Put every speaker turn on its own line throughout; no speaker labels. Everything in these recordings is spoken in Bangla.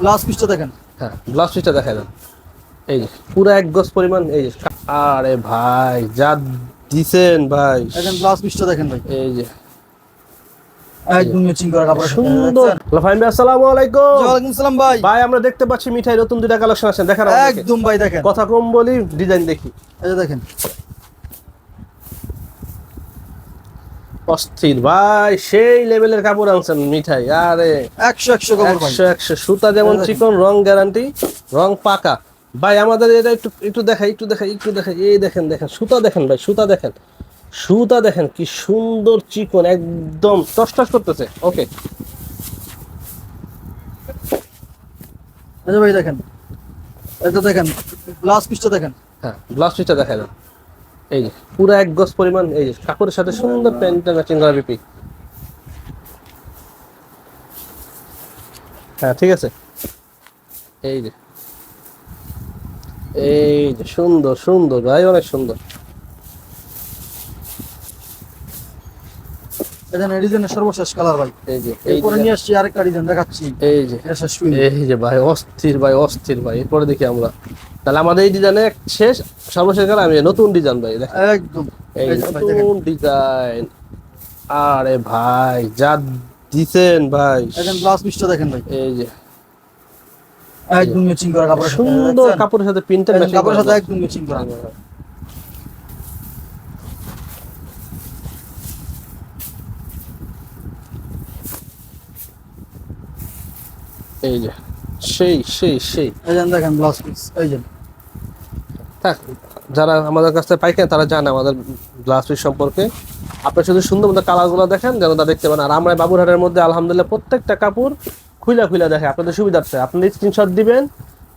ব্লাউজ পিসটা দেখেন।
হ্যাঁ ব্লাউজ পিসটা দেন। এই যে পুরো এক গজ পরিমাণ এই যে আরে ভাই যা দিছেন ভাই।
দেখেন ব্লাউজ পিসটা দেখেন ভাই।
এই যে।
একদম ম্যাচিং করা কাপড়
সুন্দর। হ্যালো ভাই আসসালামু আলাইকুম।
সালাম ভাই।
ভাই আমরা দেখতে পাচ্ছি মিঠাই নতুন দুইটা কালেকশন আছে। দেখেন
একদম ভাই দেখেন।
কথা কম বলি ডিজাইন দেখি।
এই দেখেন।
অস্থির। ভাই সেই লেভেলের কাপড় আনছেন মিঠাই আরে।
একশো একশো
একশো একশো। সুতা যেমন চিকন রং গ্যারান্টি রং পাকা। ভাই আমাদের এটা একটু একটু দেখাই একটু দেখাই একটু দেখাই। এই দেখেন দেখেন সুতা দেখেন ভাই সুতা দেখেন। সুতা দেখেন কি সুন্দর চিকন একদম টস টস করতেছে। ওকে।
ভাই দেখেন। এটা দেখেন ব্লাউজ পিসটা দেখেন।
হ্যাঁ ব্লাউজ পিসটা দাও। এই যে, পুরো এক গজ পরিমাণ, এই যে, কাপড়ের সাথে সুন্দর প্যান্টটা ম্যাচিং করা বিপি। হ্যাঁ ঠিক আছে। এই যে এই যে, সুন্দর সুন্দর, ভাই, অনেক সুন্দর।
ডিজাইনের সর্বশেষ কালার ভাই।
এই যে
এরপরে নিয়ে আসছি আরেকটা ডিজাইন দেখাচ্ছি।
এই যে
এটা শেষ করি
এই যে ভাই অস্থির ভাই অস্থির ভাই। এরপরে দেখি আমরা। তাহলে আমাদের এই ডিজাইনে শেষ সর্বশেষ গেলে আমি নতুন ডিজাইন ভাই
একদম।
এই
এই যে ভাই দেখেন।
নতুন ডিজাইন। আরে ভাই যা দিছেন ভাই।
দেখেন ব্লাউজ পিসটা দেখেন ভাই।
এই যে।
একদম ম্যাচিং করা কাপড়
সুন্দর কাপড়ের সাথে প্রিন্টার
কাপড়ের সাথে একদম ম্যাচিং করা।
এই যে সেই সেই সেই।
এই দেখেন ব্লাউজ পিস এই যে।
থাক যারা আমাদের কাছ থেকে পাইকেন তারা জানে আমাদের গ্লাস পিস সম্পর্কে। আপনি শুধু সুন্দর মতো কালারগুলো দেখেন যেন তা দেখতে পান আর আমরা বাবুরহাটের মধ্যে আলহামদুলিল্লাহ প্রত্যেকটা কাপড় খুইলা খুইলা দেখে। আপনাদের সুবিধার্থে আপনি স্ক্রিনশট দিবেন।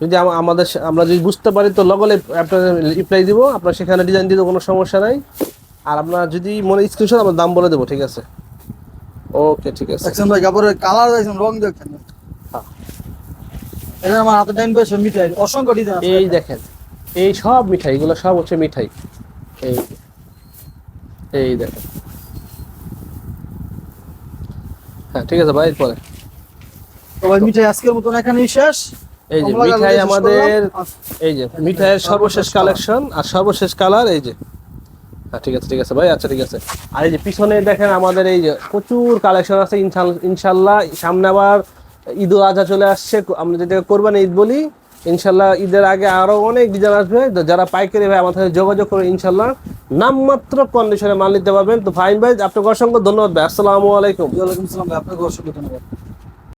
যদি আমাদের আমরা যদি বুঝতে পারি তো লগলে আপনার রিপ্লাই দিব। আপনার সেখানে ডিজাইন দিতে কোনো সমস্যা নাই। আর আপনার যদি মনে স্ক্রিনশট আমরা দাম বলে দেবো ঠিক আছে? ওকে ঠিক আছে।
কাপড়ের কালার রং দেখছেন। এটা আমার হাতে টাইম পেয়েছে মিঠাই অসংখ্য ডিজাইন
এই দেখেন এই সব মিঠাই এগুলো সব হচ্ছে মিঠাই। এই এই দেখেন। হ্যাঁ ঠিক আছে ভাই পরে
তো মিঠাই আজকের মতন এখানেই শেষ।
এই যে মিঠাই আমাদের এই যে মিঠাইয়ের সর্বশেষ কালেকশন আর সর্বশেষ কালার এই যে। হ্যাঁ ঠিক আছে ঠিক আছে ভাই আচ্ছা ঠিক আছে। আর এই যে পিছনে দেখেন আমাদের এই যে প্রচুর কালেকশন আছে ইনশাল- ইনশাল্লাহ সামনে আবার ঈদ উল আজহা চলে আসছে আমরা যেটাকে কোরবানি ঈদ বলি, ইনশাল্লাহ ঈদের আগে আরও অনেক ডিজাইন আসবে। যারা পাইকারি ভাই, আমার সাথে যোগাযোগ করে ইনশাল্লাহ। নামমাত্র কন্ডিশনে মাল নিতে পারবেন। তো ফাইন ভাই, আপনাকে অসংখ্য ধন্যবাদ ভাই। আসসালামু আলাইকুম।
ওয়ালাইকুম আসসালাম আপনাকে অসংখ্য ধন্যবাদ।